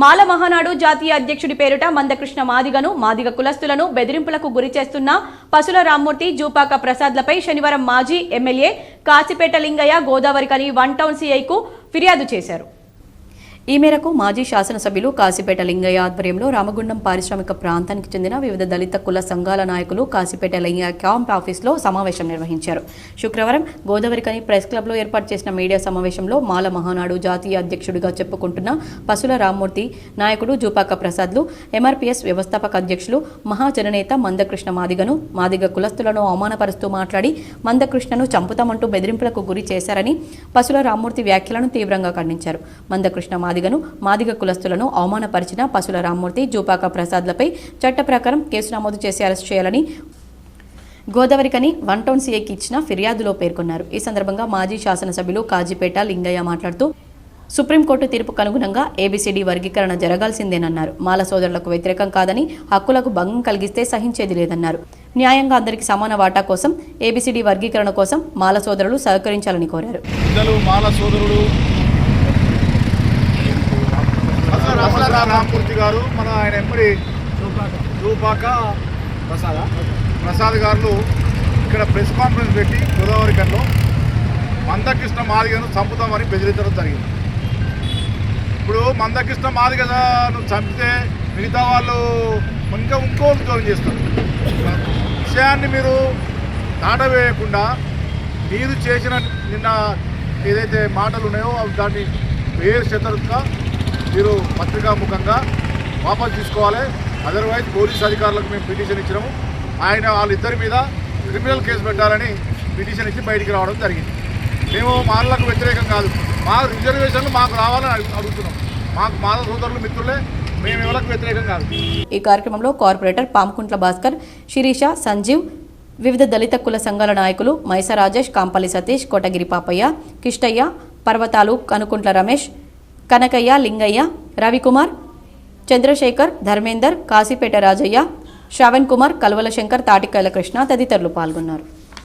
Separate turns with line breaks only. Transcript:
మాల మహానాడు జాతీయ అధ్యక్షుడి పేరుట మందకృష్ణ మాదిగను మాదిగ కులస్తులను బెదిరింపులకు గురి చేస్తున్న పసుల రామ్మూర్తి జూపాక ప్రసాద్లపై శనివారం మాజీ ఎమ్మెల్యే కాసిపేట లింగయ్య గోదావరి కని వన్ టౌన్ సీఐకు ఫిర్యాదు చేశారు. ఈ మేరకు మాజీ శాసనసభ్యులు కాశీపేట లింగయ్య ఆధ్వర్యంలో రామగుండం పారిశ్రామిక ప్రాంతానికి చెందిన వివిధ దళిత కుల సంఘాల నాయకులు కాశీపేట లింగయ్య క్యాంప్ ఆఫీస్లో సమావేశం నిర్వహించారు. శుక్రవారం గోదావరికని ప్రెస్ క్లబ్లో ఏర్పాటు చేసిన మీడియా సమావేశంలో మాల మహానాడు జాతీయ అధ్యక్షుడిగా చెప్పుకుంటున్న పసుల రామ్మూర్తి నాయకుడు జూపాక ప్రసాద్లు ఎంఆర్పీఎస్ వ్యవస్థాపక అధ్యక్షులు మహాజననేత మందకృష్ణ మాదిగను మాదిగ కులస్తులను అవమానపరుస్తూ మాట్లాడి మందకృష్ణను చంపుతామంటూ బెదిరింపులకు గురి చేశారని పసుల రామ్మూర్తి వ్యాఖ్యలను తీవ్రంగా ఖండించారు. మందకృష్ణ మాదిగను మాదిగ కులస్తులను అవమానపరిచిన పసుల రామ్మూర్తి జూపాక ప్రసాద్లపై చట్ట ప్రకారం కేసు నమోదు చేసి అరెస్ట్ చేయాలని గోదావరికని వన్ టౌన్ సీఏకి ఇచ్చిన ఫిర్యాదులో పేర్కొన్నారు. ఈ సందర్భంగా మాజీ శాసనసభ్యులు కాజీపేట లింగయ్య మాట్లాడుతూ సుప్రీంకోర్టు తీర్పుకు అనుగుణంగా ఏబీసీడీ వర్గీకరణ జరగాల్సిందేనన్నారు. మాల సోదరులకు వ్యతిరేకం కాదని హక్కులకు భంగం కలిగిస్తే సహించేది లేదన్నారు. న్యాయంగా అందరికి సమాన వాటా కోసం ఏబీసీడీ వర్గీకరణ కోసం మాల సోదరులు సహకరించాలని కోరారు.
మాల సోదరుడు అసలు రామూర్తి గారు మన ఆయన ఎంపడి రూపాక ప్రసాద్. ప్రసాద్ గారు ఇక్కడ ప్రెస్ కాన్ఫరెన్స్ పెట్టి గోదావరి కన్లో మందకృష్ణ మాదిగను చంపుతామని బెదిరించడం జరిగింది. ఇప్పుడు మందకృష్ణ మాదిగను చంపితే మిగతా వాళ్ళు ఇంకా ఇంకో ఉద్యోగం చేస్తారు. విషయాన్ని మీరు దాటవేయకుండా మీరు చేసిన నిన్న ఏదైతే మాటలు ఉన్నాయో అవి దాన్ని వేరు శతరుగా మీరు పత్రికాముఖంగా వాపసు తీసుకోవాలి. అదర్వైజ్ పోలీస్ అధికారులకు మేము పిటిషన్ ఇచ్చినాము. ఆయన వాళ్ళిద్దరి మీద క్రిమినల్ కేసు పెట్టాలని పిటిషన్ ఇచ్చి బయటికి రావడం జరిగింది. మేము మాలకు వ్యతిరేకం కాదు. మా రిజర్వేషన్లు మాకు రావాలని అడుగుతున్నాం. మాకు మా సోదరులు మిత్రులే మేము ఎవరికి వ్యతిరేకం కాదు.
ఈ కార్యక్రమంలో కార్పొరేటర్ పామకుంట్ల భాస్కర్ శిరీష సంజీవ్ వివిధ దళిత కుల సంఘాల నాయకులు మైసా రాజేష్ కాంపల్లి సతీష్ కోటగిరి పాపయ్య కిష్టయ్య పర్వతాలు కనుకుంట్ల రమేష్ కనకయ్య లింగయ్య రవికుమార్ చంద్రశేఖర్ ధర్మేందర్ కాశీపేట రాజయ్య శ్రవణ్ కుమార్ కల్వల శంకర్ తాటికాయల కృష్ణ తదితరులు పాల్గొన్నారు.